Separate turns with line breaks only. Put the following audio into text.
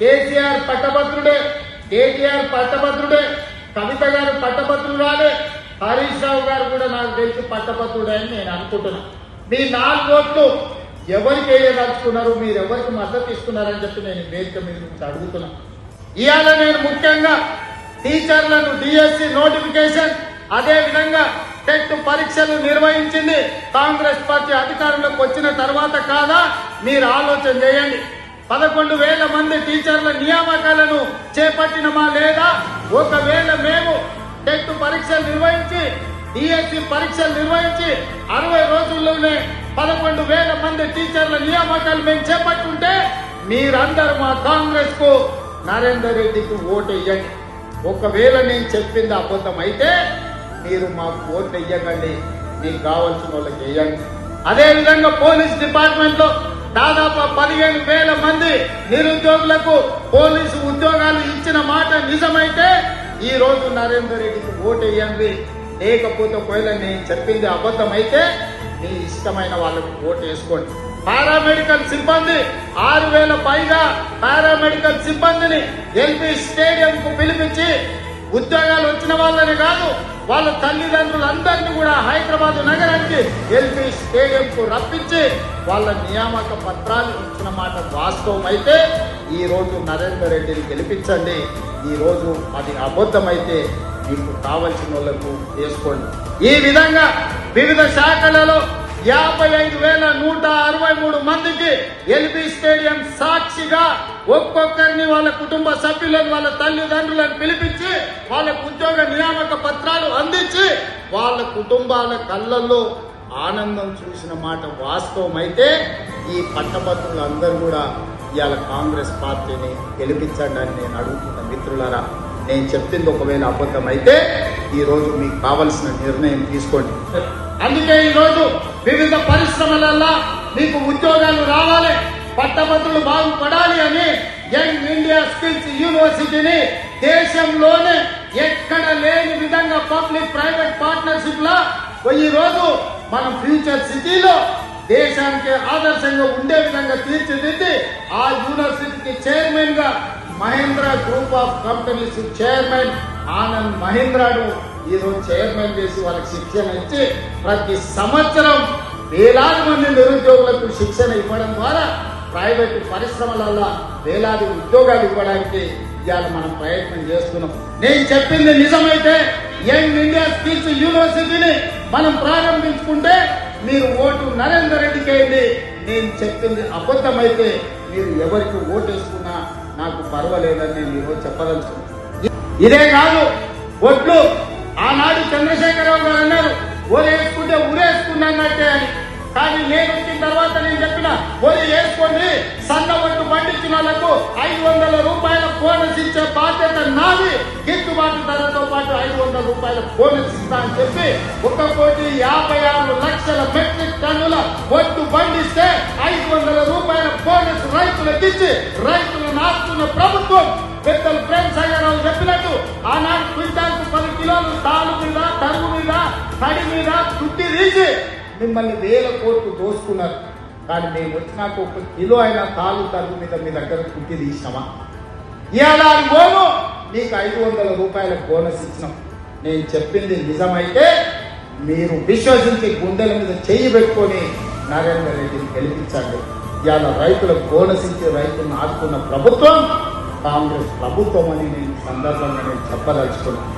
కేసీఆర్ పట్టభద్రుడే కేటీఆర్ పట్టభద్రుడే కవిత గారు పట్టభద్రురాలే హరీష్ రావు గారు కూడా నాకు తెలిసి పట్టభద్రుడే అని నేను అనుకుంటున్నా. మీ నాలుగు ఓట్లు ఎవరికి వేయదలుచుకున్నారు మీరు ఎవరికి మద్దతు ఇస్తున్నారని చెప్పి నేను వేదిక మీద నుంచి అడుగుతున్నా. ఇవాళ నేను ముఖ్యంగా టీచర్లను డిఎస్సి నోటిఫికేషన్ అదే విధంగా టెట్ పరీక్షలు నిర్వహించింది కాంగ్రెస్ పార్టీ అధికారంలోకి వచ్చిన తర్వాత కాదా? మీరు ఆలోచన చేయండి. పదకొండు వేల మంది టీచర్ల నియామకాలను చేపట్టినమా లేదా? ఒకవేళ మేము టెట్ పరీక్షలు నిర్వహించి డిఎస్సి పరీక్షలు నిర్వహించి అరవై రోజుల్లోనే పదకొండు వేల మంది టీచర్ల నియామకాలు మేము చేపట్టుంటే మీరందరూ మా కాంగ్రెస్కు నరేందర్ రెడ్డికి ఓటు వేయండి ఒకవేళ నేను చెప్పింది అబద్ధం అయితే మీరు మాకు ఓటు వేయకండి మీకు కావాల్సిన వాళ్ళకి వేయండి. అదే విధంగా పోలీస్ డిపార్ట్మెంట్లో దాదాపు పదిహేను వేల మంది నిరుద్యోగులకు పోలీసు ఉద్యోగాలు ఇచ్చిన మాట నిజమైతే ఈ రోజు నరేందర్ రెడ్డికి ఓటు వేయండి లేకపోతే ఒకవేళ నేను చెప్పింది అబద్ధమైతే మీ ఇష్టమైన వాళ్ళకు ఓటు వేసుకోండి పారామెడికల్ సిబ్బంది ఆరు వేల పైగా పారామెడికల్ సిబ్బందిని ఎల్పీ స్టేడియం కు పిలిపించి ఉద్యోగాలు వచ్చిన వాళ్ళని కాదు వాళ్ళ తల్లిదండ్రులందరినీ కూడా హైదరాబాద్ నగరానికి ఎల్పి స్టేడియంకు రప్పించి వాళ్ళ నియామక పత్రాలు ఇచ్చిన మాట వాస్తవం అయితే ఈ రోజు నరేందర్ రెడ్డిని గెలిపించండి. ఈ రోజు అది అబద్ధమైతే మీకు కావలసిన వాళ్ళకు వేసుకోండి. ఈ విధంగా వివిధ శాఖలలో యాభై ఐదు వేల నూట అరవై మూడు మందికి ఎల్బీ స్టేడియం సాక్షిగా ఒక్కొక్కరిని వాళ్ళ కుటుంబ సభ్యులను వాళ్ళ తల్లిదండ్రులను పిలిపించి వాళ్ళకు ఉద్యోగ నియామక పత్రాలు అందించి వాళ్ళ కుటుంబాల కళ్ళల్లో ఆనందం చూసిన మాట వాస్తవం అయితే ఈ పట్టభద్రులు అందరూ కూడా ఇవాళ కాంగ్రెస్ పార్టీని గెలిపించండి అని నేను అడుగుతున్న మిత్రులారా నేను చెప్పింది ఒకవేళ అబద్ధమైతే అయితే ఈ రోజు మీకు కావలసిన నిర్ణయం తీసుకోండి. అందుకే ఈ రోజు వివిధ పరిశ్రమలలో మీకు ఉద్యోగాలు రావాలి పట్టభద్రులు బాగుపడాలి అని యంగ్ ఇండియా స్కిల్స్ యూనివర్సిటీని దేశంలోనే ఎక్కడ లేని విధంగా పబ్లిక్ ప్రైవేట్ పార్ట్నర్షిప్ లా ఈ రోజు మనం ఫ్యూచర్ సిటీలో దేశానికి ఆదర్శంగా ఉండే విధంగా తీర్చిదిద్ది ఆ యూనివర్సిటీకి చైర్మన్గా Mahindra group of companies chairman Anand మహేంద్రను ఈరోజు చైర్మన్ చేసి వాళ్ళకి శిక్షణ ఇచ్చి ప్రతి సంవత్సరం వేలాది మంది నిరుద్యోగులకు శిక్షణ ఇవ్వడం ద్వారా ప్రైవేట్ పరిశ్రమలలో వేలాది ఉద్యోగాలు ఇవ్వడానికి ఇవాళ మనం ప్రయత్నం చేస్తున్నాం. నేను చెప్పింది నిజమైతే యంగ్ ఇండియా స్కిల్స్ యూనివర్సిటీని మనం ప్రారంభించుకుంటే మీరు ఓటు నరేందర్ రెడ్డికి వేయండి నేను చెప్పింది అబద్ధమైతే మీరు ఎవరికి ఓటేసుకున్నా వేసుకున్నా నాకు పర్వాలేదని నేను ఈరోజు చెప్పదలుచుకున్నాను. ఇదే కాదు ఒట్లు ఆనాడు చంద్రశేఖరరావు గారు అన్నారు ఓరి వేసుకుంటే అని. కానీ నేను వచ్చిన తర్వాత నేను చెప్పిన ఓరి వేసుకోండి సన్న ఒట్టు పండించిన వాళ్ళకు ఐదు వందల రూపాయల బోనస్ ఇచ్చే బాధ్యత నాది. గిట్టుబాటు ధరతో పాటు ఐదు వందల రూపాయల బోనస్ ఇస్తా అని చెప్పి ఒక కోటి యాభై ఆరు లక్షల మెట్రిక్ టన్నుల ఒట్టు పండిస్తే ఐదు వందల రూపాయల బోనస్ రైతులకు ఇచ్చి రైతులను ఆస్తున్న ప్రభుత్వం. పెద్దలు ప్రేమ్ సాగరావు మిమ్మల్ని వేల కోట్లు దోసుకున్నారు కానీ మేము వచ్చినాక ఒక కిలో అయినా తాలు తరుగు మీద మీ దగ్గర కుట్టి తీసినామా? ఇవాళ అది నీకు ఐదు వందల రూపాయల బోనస్ ఇచ్చినాం. నేను చెప్పింది నిజమైతే మీరు విశ్వసించి గుండెల మీద చెయ్యి పెట్టుకొని నరేంద్ర రెడ్డిని గెలిపించండి. ఇవాళ రైతులకు బోనస్ ఇచ్చి రైతులను ఆదుకున్న ప్రభుత్వం కాంగ్రెస్ ప్రభుత్వం అని నేను సందర్భంగా నేను చెప్పదలుచుకున్నాను.